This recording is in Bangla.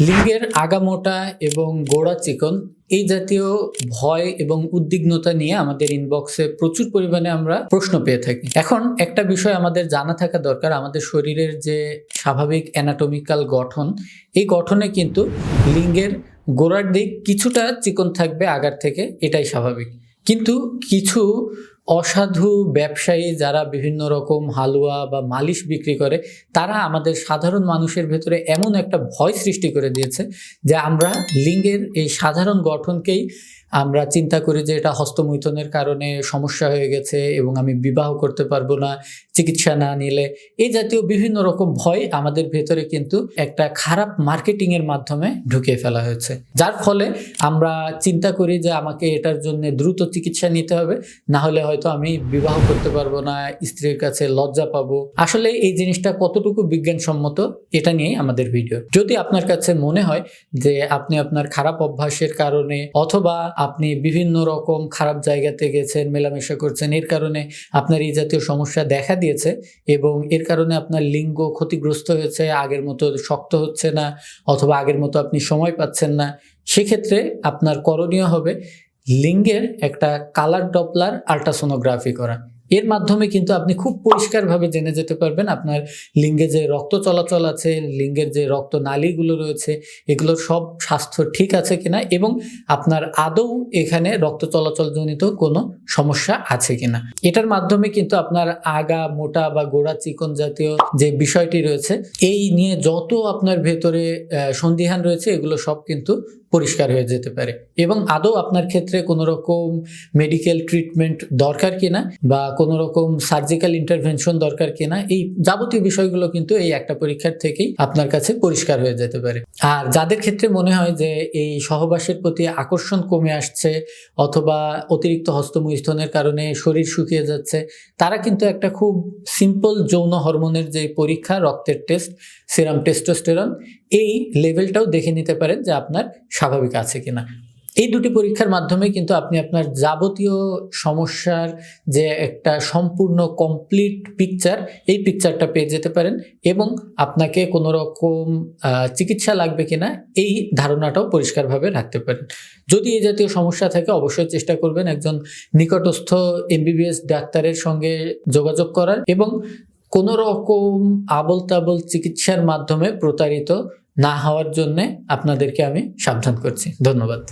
লিঙ্গের আগামোটা এবং গোড়া চিকন, এই জাতীয় ভয় এবং উদ্বিগ্নতা নিয়ে আমাদের ইনবক্সে প্রচুর পরিমাণে আমরা প্রশ্ন পেয়ে থাকি। এখন একটা বিষয় আমাদের জানা থাকা দরকার, আমাদের শরীরের যে স্বাভাবিক অ্যানাটমিক্যাল গঠন, এই গঠনে কিন্তু লিঙ্গের গোড়ার দিক কিছুটা চিকন থাকবে আগার থেকে, এটাই স্বাভাবিক। কিন্তু কিছু অসাধু ব্যবসায়ী যারা বিভিন্ন রকম হালুয়া বা মালিশ বিক্রি করে, তারা আমাদের সাধারণ মানুষের ভেতরে এমন একটা ভয় সৃষ্টি করে দিয়েছে যে আমরা লিঙ্গের এই সাধারণ গঠনকেই আমরা চিন্তা করি যে এটা হস্তমৈথনের কারণে সমস্যা হয়ে গেছে এবং আমি বিবাহ করতে পারব না, চিকিৎসা না নিলে। এই জাতীয় বিভিন্ন রকম ভয় আমাদের ভেতরে কিন্তু একটা খারাপ মার্কেটিং এর মাধ্যমে ঢুকিয়ে ফেলা হয়েছে। যার ফলে আমরা চিন্তা করি যে আমাকে এটার জন্য দ্রুত চিকিৎসা নিতে হবে, না হলে হয়তো আমি বিবাহ করতে পারব না, স্ত্রীর কাছে লজ্জা পাবো। আসলে এই জিনিসটা কতটুকু বিজ্ঞানসম্মত, এটা নিয়েই আমাদের ভিডিও। যদি আপনার কাছে মনে হয় যে আপনি আপনার খারাপ অভ্যাসের কারণে অথবা আপনি বিভিন্ন রকম খারাপ জায়গাতে গেছেন, মেলামেশা করছেন, এর কারণে আপনার এই জাতীয় সমস্যা দেখা দিয়েছে এবং এর কারণে আপনার লিঙ্গ ক্ষতিগ্রস্ত হয়েছে, আগের মতো শক্ত হচ্ছে না অথবা আগের মতো আপনি সময় পাচ্ছেন না। সেক্ষেত্রে আপনার করণীয় হবে লিঙ্গের একটা কালার ডপলার আল্ট্রাসোনোগ্রাফি করা। এর মাধ্যমে কিন্তু আপনি খুব পরিষ্কারভাবে জেনে যেতে পারবেন আপনার লিঙ্গে যে রক্ত চলাচল আছে, লিঙ্গের যে রক্ত নালীগুলো রয়েছে এগুলোর সব স্বাস্থ্য ঠিক আছে কিনা এবং আপনার আদৌ এখানে রক্ত চলাচলজনিত কোনো সমস্যা আছে কিনা। এটার মাধ্যমে কিন্তু আপনার আগা, মোটা বা গোড়া চিকন জাতীয় যে বিষয়টি রয়েছে, এই নিয়ে যত আপনার ভেতরে সন্দিহান রয়েছে, এগুলো সব কিন্তু পরিষ্কার হয়ে যেতে পারে। এবং আদৌ আপনার ক্ষেত্রে কোনো রকম মেডিকেল ট্রিটমেন্ট দরকার কিনা বা কোনো রকম সার্জিক্যাল ইন্টারভেনশন দরকার কিনা, এই যাবতীয় বিষয়গুলো কিন্তু এই একটা পরীক্ষার থেকেই আপনার কাছে পরিষ্কার হয়ে যেতে পারে। আর যাদের ক্ষেত্রে মনে হয় যে এই সহবাসের প্রতি আকর্ষণ কমে আসছে অথবা অতিরিক্ত হস্তমৈথুনের কারণে শরীর শুকিয়ে যাচ্ছে, তারা কিন্তু একটা খুব সিম্পল যৌন হরমোনের যে পরীক্ষা, রক্তের টেস্ট সিরাম টেস্টোস্টেরন এই লেভেলটাও দেখে নিতে পারেন যে আপনার স্বাভাবিক আছে কিনা। এই দুটি পরীক্ষার মাধ্যমে কিন্তু আপনি আপনার যাবতীয় সমস্যার যে একটা সম্পূর্ণ কমপ্লিট পিকচার এই পিকচারটা পেয়ে যেতে পারেন এবং আপনাকে কোনো রকম চিকিৎসা লাগবে কিনা এই ধারণাটাও পরিষ্কারভাবে রাখতে পারেন। যদি এই জাতীয় সমস্যা থাকে অবশ্যই চেষ্টা করবেন একজন নিকটস্থ এমবিবিএস ডাক্তারের সঙ্গে যোগাযোগ করার এবং কোনো রকম আবল তাবল চিকিৎসার মাধ্যমে প্রতারিত না হওয়ার জন্যে আপনাদেরকে আমি সাবধান করছি। ধন্যবাদ।